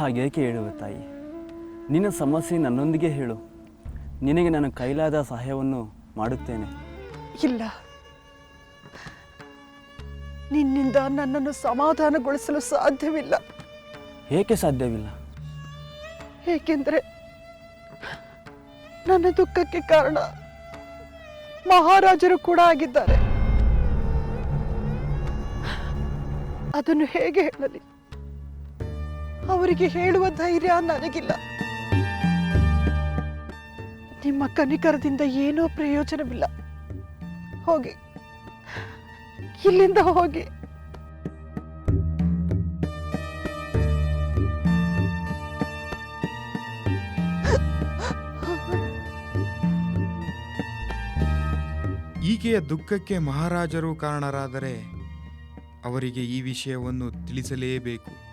ಹಾಗೇಕೆ ಹೇಳುವ ತಾಯಿ? ನಿನ್ನ ಸಮಸ್ಯೆ ನನ್ನೊಂದಿಗೆ ಹೇಳು. ನಿನಗೆ ನಾನು ಕೈಲಾದ ಸಹಾಯವನ್ನು ಮಾಡುತ್ತೇನೆ. ಇಲ್ಲ. ನಿನ್ನಿಂದ ನನ್ನನ್ನು ಸಮಾಧಾನಗೊಳಿಸಲು ಸಾಧ್ಯವಿಲ್ಲ. ಏಕೆ ಸಾಧ್ಯವಿಲ್ಲ? ಏಕೆಂದರೆ ನನ್ನ ದುಃಖಕ್ಕೆ ಕಾರಣ ಮಹಾರಾಜರು ಕೂಡ ಆಗಿದ್ದಾರೆ. ಅದನ್ನು ಹೇಗೆ ಹೇಳಲಿ? ಅವರಿಗೆ ಹೇಳುವ ಧೈರ್ಯ ನನಗಿಲ್ಲ. ನಿಮ್ಮ ಕನಿಕರದಿಂದ ಏನೋ ಪ್ರಯೋಜನವಿಲ್ಲ. ಹೋಗಿ. ಇಲ್ಲಿಂದ ಹೋಗಿ. ಈಕೆಯ ದುಃಖಕ್ಕೆ ಮಹಾರಾಜರು ಕಾರಣರಾದರೆ ಅವರಿಗೆ ಈ ವಿಷಯವನ್ನು ತಿಳಿಸಲೇಬೇಕು.